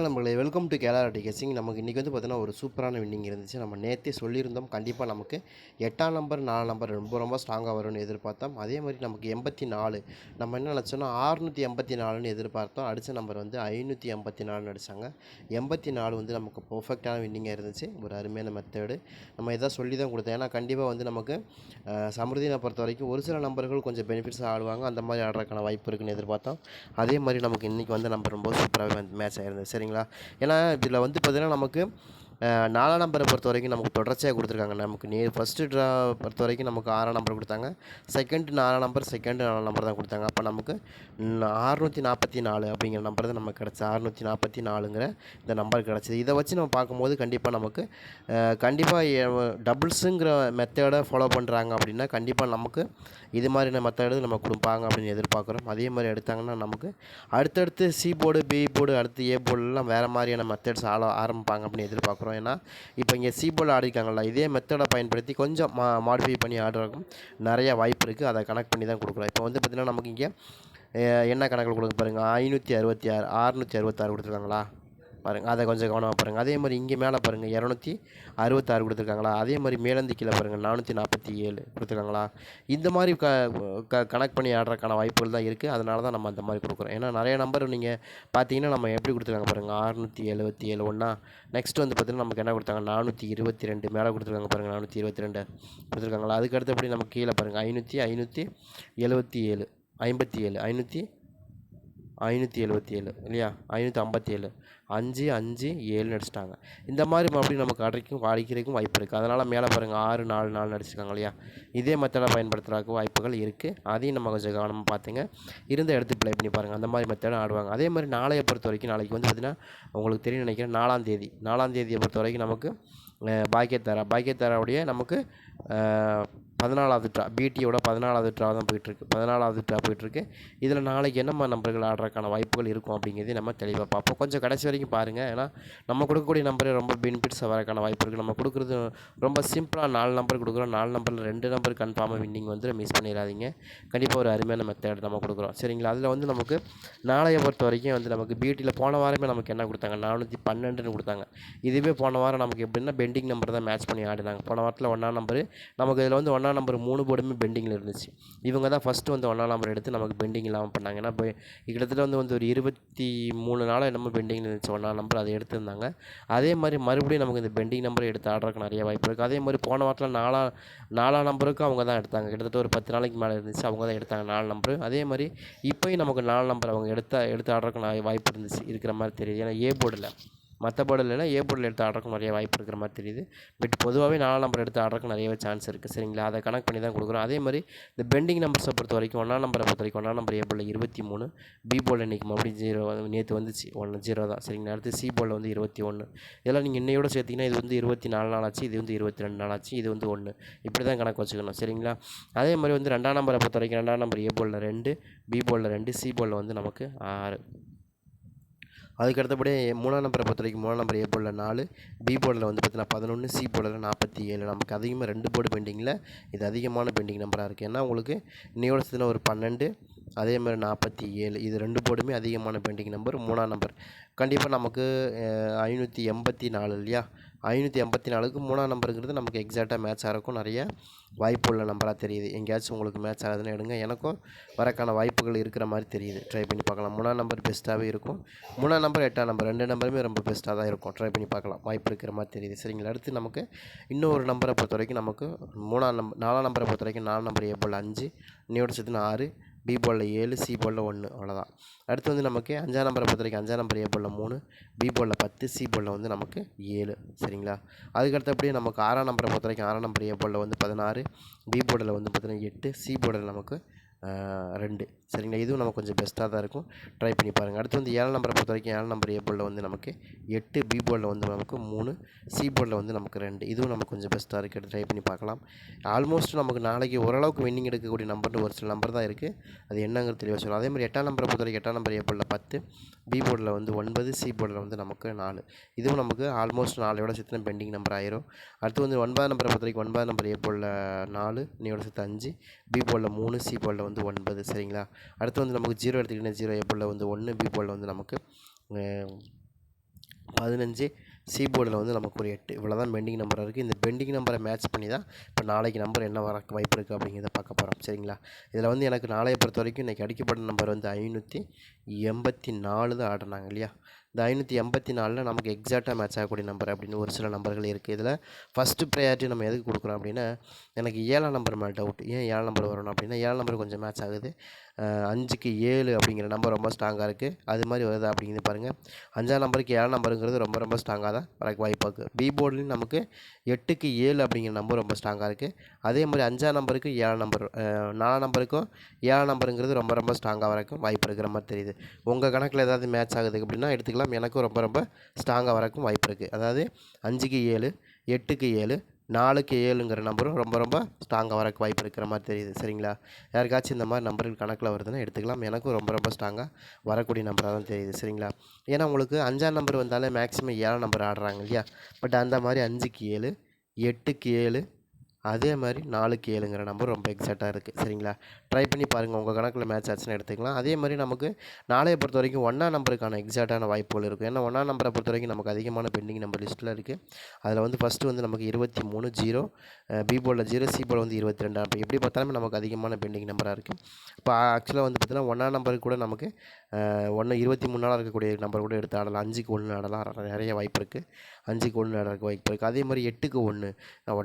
நம்மளே welcome to கேலாரட்டி guessing நமக்கு இன்றைக்கி வந்து பார்த்தீங்கன்னா ஒரு சூப்பரான வின்னிங் இருந்துச்சு. நம்ம நேற்றே சொல்லியிருந்தோம் கண்டிப்பாக நமக்கு எட்டாம் நம்பர் நாலாம் நம்பர் ரொம்ப ரொம்ப ஸ்ட்ராங்காக வரும்னு எதிர்பார்த்தோம். அதே மாதிரி நமக்கு எண்பத்தி நாலு நம்ம என்ன நினச்சோன்னா ஆறுநூற்றி எண்பத்தி நாலுன்னு எதிர்பார்த்தோம். அடித்த நம்பர் வந்து ஐநூற்றி எண்பத்தி நாலுன்னு அடித்தாங்க எண்பத்தி நாலு வந்து நமக்கு பர்ஃபெக்டான வின்னிங்காக இருந்துச்சு. ஒரு அருமையான மெத்தேடு நம்ம எதாவது சொல்லி தான் கொடுத்தோம் ஏன்னா கண்டிப்பாக வந்து நமக்கு சமிருதினை பொறுத்த வரைக்கும் ஒரு சில நம்பர்கள் கொஞ்சம் பெனிஃபிட்ஸாக ஆடுவாங்க. அந்த மாதிரி ஆடுறதுக்கான வாய்ப்பு இருக்குன்னு எதிர்பார்த்தோம். அதே மாதிரி நமக்கு இன்றைக்கி வந்து நம்பர் ரொம்ப சூப்பராகவே வந்து மேட்ச் ஆயிருந்தது சரிங்களா? ஏன்னா இதில் வந்து பார்த்திங்கன்னா நமக்கு நாலாம் நம்பரை பொறுத்த வரைக்கும் நமக்கு தொடர்ச்சியாக கொடுத்துருக்காங்க. நமக்கு நே ஃபஸ்ட்டு ட்ரா பொறுத்த வரைக்கும் நமக்கு ஆறாம் நம்பர் கொடுத்தாங்க. செகண்ட் நாலாம் நம்பர் செகண்ட் நாலாம் நம்பர் தான் கொடுத்தாங்க. அப்போ நமக்கு அறுநூற்றி நாற்பத்தி நாலு அப்படிங்கிற நம்பர் தான் நமக்கு கிடச்சி அறுநூற்றி நாற்பத்தி நாலுங்கிற இந்த நம்பர் கிடச்சிது. இதை வச்சு நம்ம பார்க்கும்போது கண்டிப்பாக நமக்கு கண்டிப்பாக டபுள்ஸுங்கிற மெத்தடை ஃபாலோ பண்ணுறாங்க அப்படின்னா கண்டிப்பாக நமக்கு இது மாதிரியான மெத்தடு நம்ம கொடுப்பாங்க அப்படின்னு எதிர்பார்க்குறோம். அதே மாதிரி எடுத்தாங்கன்னா நமக்கு அடுத்தடுத்து சி போர்டு பி போர்டு அடுத்து ஏ போர்டுலாம் வேறு மாதிரியான மெத்தட்ஸ் ஆள ஆரம்பிப்பாங்க அப்படின்னு எதிர்பார்க்குறோம். ஏன்னா இப்போ இங்கே சீபோல் ஆடிருக்காங்களா இதே மெத்தடை பயன்படுத்தி கொஞ்சம் மா மாடிஃபை பண்ணி ஆடுறதுக்கும் நிறைய வாய்ப்பு இருக்குது அதை கனெக்ட் பண்ணி தான் கொடுக்குறோம். இப்போ வந்து பார்த்திங்கன்னா நமக்கு இங்கே என்ன கணக்கில் கொடுக்க பாருங்கள் ஐநூற்றி அறுபத்தி ஆறு ஆறுநூற்றி அறுபத்தாறு கொடுத்துருக்காங்களா? பாருங்கள் அதை கொஞ்சம் கவனமாக பாருங்கள் அதே மாதிரி இங்கே மேலே பாருங்கள் இரநூத்தி அறுபத்தாறு கொடுத்துருக்காங்களா? அதே மாதிரி மேலந்து கீழே பாருங்கள் நானூற்றி நாற்பத்தி ஏழு கொடுத்துருக்காங்களா? இந்த மாதிரி க க கனெக்ட் பண்ணி ஆடுறதுக்கான வாய்ப்புகள் தான் இருக்குது அதனால தான் நம்ம அந்த மாதிரி கொடுக்குறோம். ஏன்னா நிறைய நம்பர் நீங்கள் பார்த்தீங்கன்னா நம்ம எப்படி கொடுத்துருக்காங்க பாருங்கள் அறுநூற்றி எழுபத்தி ஏழு ஒன்றா நெக்ஸ்ட் வந்து பார்த்திங்கன்னா நமக்கு என்ன கொடுத்தாங்க? நானூற்றி இருபத்தி ரெண்டு. மேலே கொடுத்துருக்காங்க பாருங்கள் நானூற்றி இருபத்தி ரெண்டு கொடுத்துருக்காங்களா? அதுக்கு அடுத்தபடி நமக்கு கீழே பாருங்கள் ஐநூற்றி ஐநூற்றி எழுபத்தி ஏழு ஐம்பத்தி ஏழு ஐநூற்றி ஐநூற்றி எழுபத்தி ஏழு இல்லையா? ஐநூற்றி ஐம்பத்தி ஏழு. அஞ்சு அஞ்சு ஏழுன்னு அடிச்சிட்டாங்க இந்த மாதிரி மறுபடியும் நமக்கு அடைக்கும் அடிக்கிறதுக்கும் வாய்ப்பு இருக்குது அதனால் மேலே பாருங்கள் ஆறு நாலு நாலு அடிச்சிருக்காங்க இல்லையா? இதே மெத்தடை பயன்படுத்துறதுக்கு வாய்ப்புகள் இருக்குது அதையும் நம்ம கொஞ்சம் கவனமாக பார்த்துங்க இருந்த எடுத்து ப்ளே பண்ணி பாருங்கள் அந்த மாதிரி மெத்தடை ஆடுவாங்க. அதே மாதிரி நாளையை பொறுத்த வரைக்கும் நாளைக்கு வந்து பார்த்திங்கன்னா உங்களுக்கு தெரியும் நினைக்கிறேன் நாலாம் தேதி. நாலாம் தேதியை பொறுத்த வரைக்கும் நமக்கு பாக்கியத்தாரா? பாக்கியத்தாராவுடைய நமக்கு பதினாலாவது ட்ரா பிடியோட பதினாலாவது ட்ரா தான் போயிட்டுருக்கு. பதினாலாவது ட்ரா போயிட்டுருக்கு. இதில் நாளைக்கு என்னம்மா நம்பர்கள் ஆடுறதுக்கான வாய்ப்புகள் இருக்கும் அப்படிங்கிறதையும் நம்ம தெளிவாக பார்ப்போம். கொஞ்சம் கடைசி வரைக்கும் பாருங்கள் ஏன்னா நம்ம கொடுக்கக்கூடிய நம்பரே ரொம்ப பெனிஃபிட்ஸ் வரக்கான வாய்ப்பு இருக்குது நம்ம கொடுக்குறது ரொம்ப சிம்பிளாக நாலு நம்பர் கொடுக்குறோம். நாலு நம்பரில் ரெண்டு நம்பர் கன்ஃபார்மாக வின்னிங் வந்து மிஸ் பண்ணிடாதீங்க. கண்டிப்பாக ஒரு அருமையான மெத்தட் நம்ம கொடுக்குறோம். சரிங்களா? அதில் வந்து நமக்கு நாளைய பொறுத்த வரைக்கும் வந்து நமக்கு பியூட்டியில் போன வாரமே நமக்கு என்ன கொடுத்தாங்க? நானூற்றி பன்னெண்டுன்னு கொடுத்தாங்க. இதுவே போன வாரம் நமக்கு எப்படின்னா பெண்டிங் நம்பர் தான் மேட்ச் பண்ணி ஆடினாங்க. போன வாரத்தில் ஒன்றா நம்பர் நமக்கு இதில் வந்து ஒன்றாம் நம்பர் மூணு போர்டுமே பெண்டிங்கில் இருந்துச்சு. இவங்க தான் ஃபஸ்ட்டு வந்து ஒன்றாம் நம்பர் எடுத்து நமக்கு பெண்டிங் இல்லாமல் பண்ணாங்க. ஏன்னா இப்போ கிட்டத்தட்ட வந்து வந்து ஒரு இருபத்தி மூணு நாளாக என்னமோ பெண்டிங்கில் இருந்துச்சு ஒன்றாம் நம்பர் அதை எடுத்திருந்தாங்க. அதே மாதிரி மறுபடியும் நமக்கு இந்த பெண்டிங் நம்பரை எடுத்து ஆடுறதுக்கு நிறைய வாய்ப்பு இருக்குது அதே மாதிரி போன வாரத்தில் நாலாம் நாலாம் நம்பருக்கும் அவங்க தான் எடுத்தாங்க. கிட்டத்தட்ட ஒரு பத்து நாளைக்கு மேலே இருந்துச்சு. அவங்க தான் எடுத்தாங்க நாலு நம்பரு அதே மாதிரி இப்போயும் நமக்கு நாலு நம்பர் அவங்க எடுத்த எடுத்து ஆடுறதுக்கு நிறைய வாய்ப்பு இருந்துச்சு. இருக்கிற மாதிரி தெரியுது. ஏன்னா ஏ போர்டில் மற்ற போர்டில் இல்லைன்னா ஏ போர்டில் எடுத்து ஆடுறதுக்கு நிறைய வாய்ப்பு இருக்கிற மாதிரி தெரியுது. பட் பொதுவாகவே நாலாம் நம்பர் எடுத்து ஆடுறதுக்கு நிறையவே சான்ஸ் இருக்குது சரிங்களா? அதை கனெக்ட் பண்ணி தான் கொடுக்குறோம். அதே மாதிரி இந்த பெண்டிங் நம்பர்ஸை பொறுத்த வரைக்கும் ஒன்றாம் நம்பரை பொறுத்த வரைக்கும் ஒன்றாம் நம்பர் ஏ போர்டில் இருபத்தி மூணு பி போர்டில் இன்றைக்கி மறுபடியும் ஜீரோ நேற்று வந்துச்சு. ஒன்று ஜீரோ தான். சரிங்களா? அடுத்து சி போர்டில் வந்து இருபத்தி ஒன்று இதெல்லாம் நீங்கள் இன்னையோட சேர்த்திங்கன்னா இது வந்து இருபத்தி நாலு நாள் ஆச்சு இது வந்து இருபத்தி ரெண்டு நாள் ஆச்சு இது வந்து ஒன்று இப்படி தான் கணக்கு வச்சுக்கணும். சரிங்களா? அதே மாதிரி வந்து ரெண்டாம் நம்பரை பொறுத்த வரைக்கும் ரெண்டாம் நம்பர் ஏ போர்டில் ரெண்டு பி போர்டில் ரெண்டு சி போர்டில் வந்து நமக்கு ஆறு. அதுக்கு அடுத்தபடி மூணாம் நம்பரை பொறுத்த வரைக்கும் மூணாம் நம்பர் ஏ போர்டில் நாலு பி போர்டில் வந்து பார்த்தீங்கன்னா பதினொன்று சி போர்டில் நாற்பத்தி ஏழு நமக்கு அதிகமாக ரெண்டு போர்டு பெண்டிங்கில் இது அதிகமான பெண்டிங் நம்பராக இருக்குது ஏன்னா உங்களுக்கு நியூ சேர்த்துல ஒரு பன்னெண்டு அதே மாதிரி நாற்பத்தி ஏழு இது ரெண்டு போர்டுமே அதிகமான பெயிண்டிங் நம்பர் மூணாம் நம்பர் கண்டிப்பாக நமக்கு ஐநூற்றி எண்பத்தி நாலு இல்லையா? ஐநூற்றி எண்பத்தி நாலுக்கு மூணாம் நம்பருங்கிறது நமக்கு எக்ஸாக்டாக மேட்ச் ஆகிறக்கும் நிறைய வாய்ப்பு உள்ள நம்பராக தெரியுது. எங்கேயாச்சும் உங்களுக்கு மேட்ச் ஆகுதுன்னு எடுங்க. எனக்கும் வரக்கான வாய்ப்புகள் இருக்கிற மாதிரி தெரியுது. ட்ரை பண்ணி பார்க்கலாம். மூணாம் நம்பர் பெஸ்ட்டாகவே இருக்கும். மூணாம் நம்பர் எட்டாம் நம்பர் ரெண்டு நம்பருமே ரொம்ப பெஸ்ட்டாக தான் இருக்கும். ட்ரை பண்ணி பார்க்கலாம். வாய்ப்பு இருக்கிற மாதிரி தெரியுது. சரிங்களா? அடுத்து நமக்கு இன்னொரு நம்பரை பொறுத்த வரைக்கும் நமக்கு மூணாம் நம்பர் நாலாம் நம்பரை பொறுத்த வரைக்கும் நாலு நம்பர் ஏ போல் அஞ்சு இன்னையோட ஆறு பி போலில் ஏழு சி போலில் ஒன்று அவ்வளோதான் அடுத்து வந்து நமக்கு அஞ்சாம் நம்பரை பொறுத்த வரைக்கும் அஞ்சாம் நம்பர் ஏ போலில் மூணு பி போலில் பத்து சி போலில் வந்து நமக்கு ஏழு. சரிங்களா? அதுக்கு அடுத்தபடியே நமக்கு ஆறாம் நம்பரை பொறுத்த வரைக்கும் ஆறாம் நம்பர் ஏ போலில் வந்து பதினாறு பி போர்டில் வந்து பார்த்தீங்கன்னா எட்டு சி போர்டில் நமக்கு ரெண்டு. சரிங்களா? இதுவும் நமக்கு கொஞ்சம் பெஸ்ட்டாக தான் இருக்கும். ட்ரை பண்ணி பாருங்கள் அடுத்து வந்து ஏழாம் நம்பரை பொறுத்த வரைக்கும் ஏழாம் நம்பர் ஏ போர்டில் வந்து நமக்கு எட்டு பி போர்டில் வந்து நமக்கு மூணு சி போர்டில் வந்து நமக்கு ரெண்டு. இதுவும் நமக்கு கொஞ்சம் பெஸ்ட்டாக இருக்குது ட்ரை பண்ணி பார்க்கலாம். ஆல்மோஸ்ட் நமக்கு நாளைக்கு ஓரளவுக்கு வின்னிங் எடுக்கக்கூடிய நம்பர்னு ஒரு சில நம்பர் தான் இருக்குது அது என்னங்கிறது தெளிவாக சொல்லலாம் அதே மாதிரி எட்டாம் நம்பரை பொறுத்த வரைக்கும் எட்டாம் நம்பர் ஏ போர்டில் பத்து பி போர்டில் வந்து ஒன்பது சி போர்டில் வந்து நமக்கு நாலு. இதுவும் நமக்கு ஆல்மோஸ்ட் நாளையோட சேர்த்து பெண்டிங் நம்பர் ஆயிரும். அடுத்து வந்து ஒன்பதாம் நம்பரை பொறுத்த வரைக்கும் ஒன்பதாம் நம்பர் ஏ போர்டில் நாலு இன்னையோட சேர்த்து அஞ்சு பி போர்டில் மூணு சி போர்டில் வந்து வந்து ஒன்பது சரிங்களா? அடுத்து வந்து நமக்கு ஜீரோ எடுத்துக்கிட்டீங்கன்னா ஜீரோ ஏ போர்டில் வந்து ஒன்று பி போர்டில் வந்து நமக்கு பதினஞ்சு சி போர்டில் வந்து நமக்கு ஒரு எட்டு. இவ்வளோ தான் பெண்டிங் நம்பர் இருக்குது இந்த பெண்டிங் நம்பரை மேட்ச் பண்ணி தான் இப்போ நாளைக்கு நம்பர் என்ன வர வாய்ப்பு இருக்குது அப்படிங்கிறத பார்க்க போகிறோம் சரிங்களா? இதில் வந்து எனக்கு நாளைய பொறுத்த வரைக்கும் இன்றைக்கி அடிக்கப்பட்ட நம்பர் வந்து ஐநூற்றி எண்பத்தி நாலு தான் ஆடினாங்க இல்லையா? இந்த ஐநூற்றி எண்பத்தி நாலில் நமக்கு எக்ஸாக்டாக மேட்ச் ஆகக்கூடிய நம்பர் அப்படின்னு ஒரு சில நம்பர்கள் இருக்குது இதில் ஃபஸ்ட்டு ப்ரையாரிட்டி நம்ம எதுக்கு கொடுக்குறோம் அப்படின்னா எனக்கு ஏழாம் நம்பர் மேலே டவுட் ஏன் ஏழாம் நம்பர் வரணும் அப்படின்னா ஏழாம் நம்பர் கொஞ்சம் மேட்ச் ஆகுது. அஞ்சுக்கு ஏழு அப்படிங்கிற நம்பர் ரொம்ப ஸ்ட்ராங்காக இருக்குது அது மாதிரி வருதா அப்படிங்கிறது பாருங்கள் அஞ்சாம் நம்பருக்கு ஏழாம் நம்பருங்கிறது ரொம்ப ரொம்ப ஸ்ட்ராங்காக தான் வரக்கு வாய்ப்பு இருக்குது பி போர்ட்லேயும் நமக்கு எட்டுக்கு ஏழு அப்படிங்கிற நம்பர் ரொம்ப ஸ்ட்ராங்காக இருக்குது அதே மாதிரி அஞ்சாம் நம்பருக்கு ஏழாம் நம்பர் நாலாம் நம்பருக்கும் ஏழாம் நம்பருங்கிறது ரொம்ப ரொம்ப ஸ்ட்ராங்காக வரக்கும் வாய்ப்பு இருக்கிற மாதிரி தெரியுது. உங்கள் கணக்கில் ஏதாவது மேட்ச் ஆகுது அப்படின்னா எடுத்துக்கலாம். எனக்கும் ரொம்ப ரொம்ப ஸ்ட்ராங்காக வரக்கும் வாய்ப்பு இருக்குது அதாவது அஞ்சுக்கு ஏழு எட்டுக்கு ஏழு நாலுக்கு ஏழுங்கிற நம்பரும் ரொம்ப ரொம்ப ஸ்ட்ராங்காக வரக்கு வாய்ப்பு இருக்கிற மாதிரி தெரியுது. சரிங்களா? யாருக்காச்சும் இந்த மாதிரி நம்பர்கள் கணக்கில் வருதுன்னா எடுத்துக்கலாம். எனக்கும் ரொம்ப ரொம்ப ஸ்ட்ராங்காக வரக்கூடிய நம்பராக தான் தெரியுது. சரிங்களா? ஏன்னா உங்களுக்கு அஞ்சாம் நம்பர் வந்தாலே மேக்ஸிமம் ஏழாம் நம்பர் ஆடுறாங்க இல்லையா? பட் அந்த மாதிரி அஞ்சுக்கு ஏழு எட்டுக்கு ஏழு அதே மாதிரி நாலுக்கு ஏழுங்கிற நம்பர் ரொம்ப எக்ஸாக்டாக இருக்குது சரிங்களா? ட்ரை பண்ணி பாருங்கள் உங்கள் கணக்கில் மேட்ச் ஆச்சுன்னு எடுத்துக்கலாம். அதே மாதிரி நமக்கு நாளையை பொறுத்த வரைக்கும் ஒன்றா நம்பருக்கான எக்ஸாக்டான வாய்ப்புகள் இருக்கும் ஏன்னா ஒன்றாம் நம்பரை பொறுத்த வரைக்கும் நமக்கு அதிகமான பெண்டிங் நம்பர் லிஸ்ட்டில் இருக்குது அதில் வந்து ஃபஸ்ட்டு வந்து நமக்கு இருபத்தி மூணு ஜீரோ பி போலில் ஜீரோ சி போல் வந்து இருபத்தி ரெண்டு. அப்போ எப்படி பார்த்தாலுமே நமக்கு அதிகமான பெண்டிங் நம்பராக இருக்குது இப்போ ஆக்சுவலாக வந்து பார்த்தீங்கன்னா ஒன்றாம் நம்பருக்கு கூட நமக்கு ஒன்று இருபத்தி மூணு நாளாக இருக்கக்கூடிய நம்பர் கூட எடுத்து ஆடலாம். அஞ்சுக்கு ஒன்று ஆடலாம். நிறைய வாய்ப்பு இருக்குது அஞ்சுக்கு ஒன்று ஆடுறதுக்கு வாய்ப்பு இருக்குது அதே மாதிரி எட்டுக்கு ஒன்று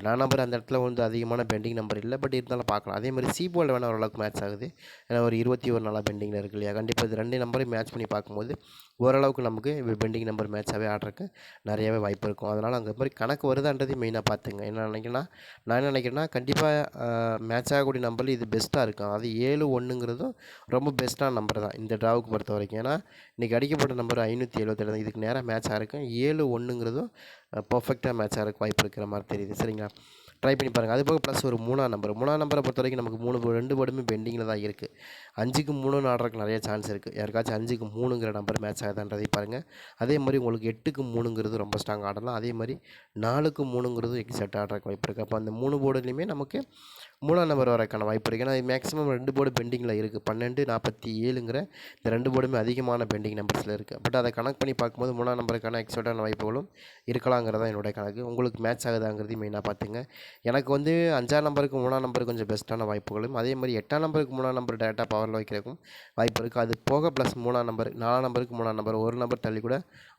நான் நம்பர் அந்த இடத்துல வந்து அதிகமான பெண்டிங் நம்பர் இல்லை. பட் இருந்தாலும் பார்க்கலாம். அதே மாதிரி சி வேணால் ஓரளவுக்கு மேட்ச் ஆகுது. ஏன்னா ஒரு இருபத்தி ஒரு நாளாக பெண்டிங்கில் இருக்கு இல்லையா? கண்டிப்பாக இது ரெண்டு நம்பரையும் மேட்ச் பண்ணி பார்க்கும்போது ஓரளவுக்கு நமக்கு பெண்டிங் நம்பர் மேட்சாகவே ஆடுறதுக்கு நிறையவே வாய்ப்பு இருக்கும். அதனால் அந்த மாதிரி கணக்கு வருதான்றது மெயினாக பார்த்துங்க. என்ன நினைக்கிறேன்னா நான் என்ன நினைக்கிறேன்னா கண்டிப்பாக மேட்ச் ஆகக்கூடிய நம்பரில் இது பெஸ்ட்டாக இருக்கும். அது ஏழு ஒன்றுங்கிறதும் ரொம்ப பெஸ்ட்டான நம்பர் தான். இந்த ட்ராவுக்கு பொறுத்த வரைக்கும் ஏன்னா இன்றைக்கி அடிக்கப்பட்ட நம்பர் ஐநூற்றி எழுபத்தேழு இதுக்கு நேராக மேட்ச் ஆகிருக்கும் ஏழு ஒன்றுங்கிறதும் பர்ஃபெக்டாக மேட்ச் இருக்க வாய்ப்பு இருக்கிற மாதிரி தெரியுது. சரிங்களா? ட்ரை பண்ணி பாருங்கள் அது போக ப்ளஸ் ஒரு மூணாம் நம்பர் மூணாம் நம்பரை பொறுத்த வரைக்கும் நமக்கு மூணு ரெண்டு போர்டுமே பெண்டிங்கில் தான் இருக்குது அஞ்சுக்கு மூணுன்னு ஆடுறதுக்கு நிறைய சான்ஸ் இருக்குது யாருக்காச்சும் அஞ்சுக்கு மூணுங்கிற நம்பர் மேட்ச் ஆகுதான்றதை பாருங்கள் அதே மாதிரி உங்களுக்கு எட்டுக்கு மூணுங்கிறது ரொம்ப ஸ்ட்ராங் ஆடலாம் அதே மாதிரி நாலுக்கு மூணுங்கிறது எக்ஸாக்ட் ஆடுறதுக்கு வாய்ப்பு இருக்குது அப்போ அந்த மூணு போர்டுலையுமே நமக்கு மூணாம் நம்பர் வரக்கான வாய்ப்பு இருக்குது ஏன்னா மேக்ஸிமம் ரெண்டு போர்டு பெண்டிங்கில் இருக்குது பன்னெண்டு நாற்பத்தி ஏழுங்கிற இந்த ரெண்டு போர்டுமே அதிகமான பெண்டிங் நம்பர்ஸில் இருக்குது பட் அதை கணக்கு பண்ணி பார்க்கும்போது மூணாம் நம்பருக்கான எக்ஸாக்டான வாய்ப்புகளும் இருக்கலாங்கிறதா என்னுடைய கணக்கு. உங்களுக்கு மேட்ச் ஆகுதாங்கிறதையும் மெயினாக பார்த்துங்க. எனக்கு வந்து அஞ்சாம் நம்பருக்கு மூணாம் நம்பருக்கு கொஞ்சம் பெஸ்ட்டான வாய்ப்புகளும் அதே மாதிரி எட்டாம் நம்பருக்கு மூணாம் நம்பர் டேரெக்டாக பவரில் வைக்கிறதுக்கும் வாய்ப்பு இருக்குது அது போக ப்ளஸ் மூணாம் நம்பர் நாலாம் நம்பருக்கு மூணாம் நம்பர் ஒரு நம்பர் தள்ளி கூட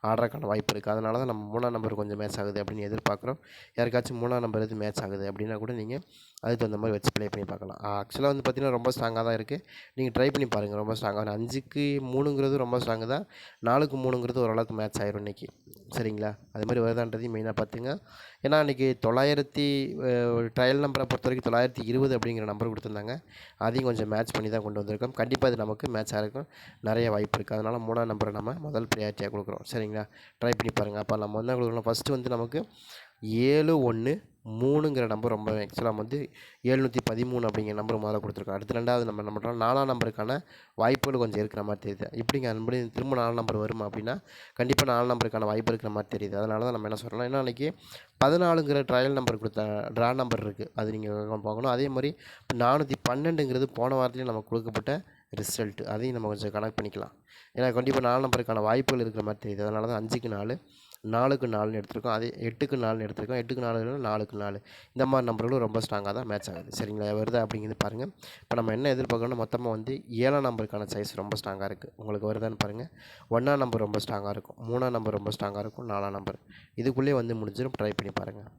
ஆடுறதுக்கான வாய்ப்பு இருக்குது அதனால தான் நம்ம மூணாம் நம்பர் கொஞ்சம் மேட்ச் ஆகுது அப்படின்னு எதிர்பார்க்குறோம். யாருக்காச்சும் மூணாம் நம்பர் எது மேட்ச் ஆகுது அப்படின்னா கூட நீங்கள் அதுக்கு தகுந்த மாதிரி வச்சு ப்ளே பண்ணி பார்க்கலாம். ஆக்சுவலாக வந்து பார்த்திங்கன்னா ரொம்ப ஸ்ட்ராங்காக தான் இருக்குது நீங்கள் ட்ரை பண்ணி பாருங்கள் ரொம்ப ஸ்ட்ராங்காக அஞ்சுக்கு மூணுங்கிறது ரொம்ப ஸ்ட்ராங்கு தான். நாலுக்கு மூணுங்கிறது ஓரளவுக்கு மேட்ச் ஆயிரும் இன்றைக்கி சரிங்களா? அது மாதிரி வருதான்றதையும் மெயினாக பார்த்துங்க ஏன்னா இன்றைக்கி தொள்ளாயிரத்தி ட்ரையல் நம்பரை பொறுத்த வரைக்கும் தொள்ளாயிரத்தி இருபது அப்படிங்கிற நம்பர் கொடுத்துருந்தாங்க. அதையும் கொஞ்சம் மேட்ச் பண்ணி தான் கொண்டு வந்திருக்கோம். கண்டிப்பாக இது நமக்கு மேட்ச் இருக்கும் நிறைய வாய்ப்பு இருக்குது அதனால் மூணாம் நம்பரை நம்ம முதல் ப்ரையாரிட்டியாக கொடுக்குறோம். சரிங்களா? ட்ரை பண்ணி பாருங்கள் அப்போ நம்ம வந்து கொடுக்குறோம் ஃபஸ்ட்டு வந்து நமக்கு ஏழு ஒன்று மூணுங்கிற நம்பர் ரொம்ப ஆக்சுவலாக வந்து எழுநூற்றி பதிமூணு அப்படிங்கிற நம்பர் முதல்ல கொடுத்துருக்கோம் அடுத்து ரெண்டாவது நம்ம நாலாம் நம்பருக்கான வாய்ப்புகள் கொஞ்சம் இருக்கிற மாதிரி தெரியுது. இப்படிங்க அன்படி திரும்ப நாலு நம்பர் வருமா அப்படின்னா கண்டிப்பாக நாலு நம்பருக்கான வாய்ப்பு இருக்கிற மாதிரி தெரியுது. அதனால தான் நம்ம என்ன சொல்கிறோம் ஏன்னா அன்றைக்கி பதினாலுங்கிற ட்ரையல் நம்பர் கொடுத்த ட்ரா நம்பர் இருக்குது அது நீங்கள் பார்க்கணும். அதே மாதிரி நானூற்றி பன்னெண்டுங்கிறது போன வாரத்துலேயும் நமக்கு கொடுக்கப்பட்ட ரிசல்ட் அதையும் நம்ம கொஞ்சம் கனெக்ட் பண்ணிக்கலாம். ஏன்னா கண்டிப்பாக நாலு நம்பருக்கான வாய்ப்புகள் இருக்கிற மாதிரி தெரியுது. அதனால தான் அஞ்சுக்கு நாலு நாலுக்கு நாலுன்னு எடுத்திருக்கோம். அதே எட்டுக்கு நாலுன்னு எடுத்திருக்கோம். எட்டுக்கு நாலு நாலுக்கு நாலு. இந்த மாதிரி நம்பர்களும் ரொம்ப ஸ்ட்ராங்காக தான் மேட்ச் ஆகுது. சரிங்களா? வருதா அப்படிங்கிறது பாருங்கள் இப்போ நம்ம என்ன எதிர்பார்க்கணும் மொத்தமாக வந்து ஏழாம் நம்பருக்கான சைஸ் ரொம்ப ஸ்ட்ராங்காக இருக்குது உங்களுக்கு வருதான்னு பாருங்கள் ஒன்றாம் நம்பர் ரொம்ப ஸ்ட்ராங்காக இருக்கும். மூணாம் நம்பர் ரொம்ப ஸ்ட்ராங்காக இருக்கும். நாலாம் நம்பர். இதுக்குள்ளேயே வந்து முடிஞ்சிடும். ட்ரை பண்ணி பாருங்கள்